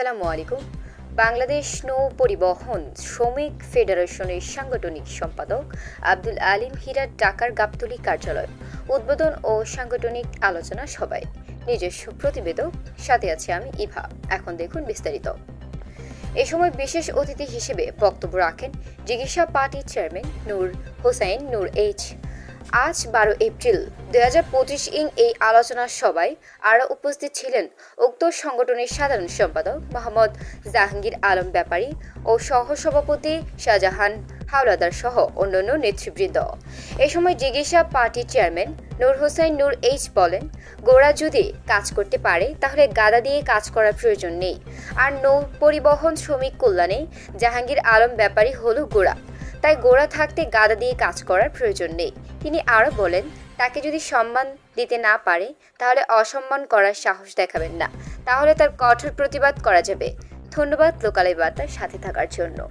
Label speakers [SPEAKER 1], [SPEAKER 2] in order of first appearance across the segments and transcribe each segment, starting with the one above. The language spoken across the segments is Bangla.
[SPEAKER 1] আসসালামু আলাইকুম। বাংলাদেশ নৌ পরিবহন শ্রমিক ফেডারেশনের সাংগঠনিক সম্পাদক আব্দুল আলিম হীরার ঢাকার গাবতলী কার্যালয়, উদ্বোধন ও সাংগঠনিক আলোচনা সভায়। নিজস্ব প্রতিবেদক, সাথে আছে আমি ইভা। এখন দেখুন বিস্তারিত। এ সময় বিশেষ অতিথি হিসেবে বক্তব্য রাখেন জিজ্ঞাসা পার্টির চেয়ারম্যান নূর হোসাইন নূর এইচ আজ বারো এপ্রিল, দুই হাজার পঁচিশ ইং এই আলোচনা সভায় আরও উপস্থিত ছিলেন উক্ত সংগঠনের সাধারণ সম্পাদক মোহাম্মদ জাহাঙ্গীর আলম ব্যাপারী ও সহসভাপতি শাহজাহান হাওলাদার সহ অন্যান্য নেতৃবৃন্দ। এ সময় জিজ্ঞাসা পার্টির চেয়ারম্যান নূর হোসাইন নূর এইচ বলেন, গোড়া যদি কাজ করতে পারে, তাহলে গাদা দিয়ে কাজ করার প্রয়োজন নেই। আর নৌ পরিবহন শ্রমিক কল্যাণে জাহাঙ্গীর আলম ব্যাপারী হলো গোড়া। তাই গোড়া থাকতে গাদা দিয়ে কাজ করার প্রয়োজন নেই। তিনি আরও বলেন, তাকে যদি সম্মান দিতে না পারে, তাহলে অসম্মান করার সাহস দেখাবেন না। তাহলে তার কঠোর প্রতিবাদ করা যাবে। ধন্যবাদ লোকালয় বার্তার সাথে থাকার জন্য।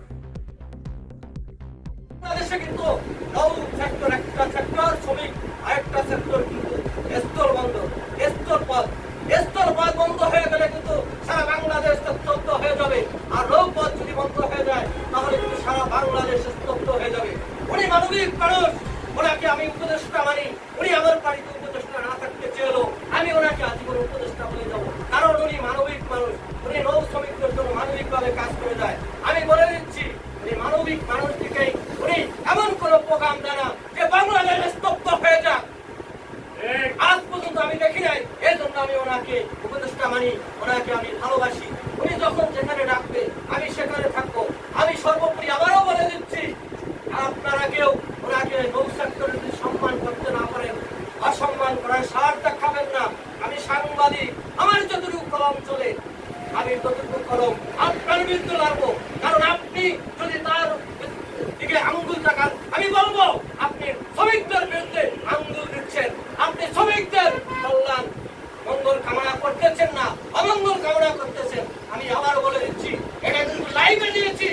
[SPEAKER 2] বাংলাদেশে স্তব্ধ হয়ে যাবে। উনি মানবিক মানুষ আমি উপদেষ্টা মানি উনি আমার বাড়িতে উপদেষ্টা না থাকতে চেয়েলো আমি ওনাকে আজীবন উপদেষ্টা বলে যাব কারণ উনি মানবিক মানুষ উনি নৌ শ্রমিকদের জন্য মানবিকভাবে কাজ করে যায়। আমি বলে দিচ্ছি উনি মানবিক মানুষ থেকেই উনি এমন কোন প্রোগ্রাম দেয় না যে বাংলাদেশ স্তব্ধ হয়ে যাক। আজ পর্যন্ত আমি দেখি নাই এই জন্য আমি ওনাকে উপদেষ্টা মানি ওনাকে আমি ভালোবাসি উনি যখন যেখানে ডাকবে আমি সেখানে থাকব আমি সর্বোপরি আবারও বলে দিচ্ছি আপনারা কেউ ওনাকে নৌ সেক্টরে যদি সম্মান করতে না পারেন অসম্মান করার সার দেখাবেন না আমি আমার যতটুকু কলম চলে, আমি ততটুকু কলম আপনার বিরুদ্ধে লাগবো। কারণ আপনি যদি তার দিকে আঙ্গুল তাকান, আমি বলব, আপনি শ্রমিকদের বিরুদ্ধে আঙ্গুল দিচ্ছেন। আপনি শ্রমিকদের কল্যাণ, মঙ্গল কামনা করতেছেন না, অমঙ্গল কামনা করতেছেন। আমি আবার বলে দিচ্ছি, এটা কিন্তু লাইভে দিয়েছি।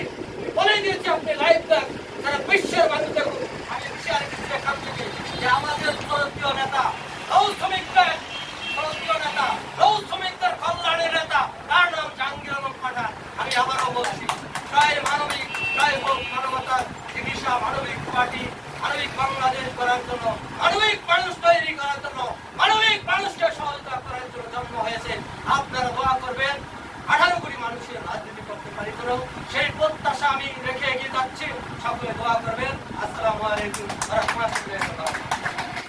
[SPEAKER 2] বলে দিয়েছি, আপনি লাইভ দেন সারা বিশ্বের মানুষ দেখুন আমি শেয়ার কিছু দেখান থেকে যে আমাদের জনপ্রিয় নেতা নৌ শ্রমিকদের জনপ্রিয় নেতা নৌ শ্রমিকদের কল্যাণের নেতা তার নাম জাহাঙ্গীর আলম পাঠান বলছি জয় মানবিক জয় হোক মানবতার চিকিৎসা মানবিক পার্টি মানবিক বাংলাদেশ করার জন্য মানবিক মানুষ তৈরি করার জন্য মানবিক মানুষকে সহায়তা করার জন্য জন্ম হয়েছে আপনারা দোয়া করবেন আঠারো কোটি মানুষের রাজনীতি করতে পারি করো সেই প্রত্যাশা আমি রেখে এগিয়ে যাচ্ছি সকলে দোয়া করবেন আসসালামু আলাইকুম রহমতুল্লাহ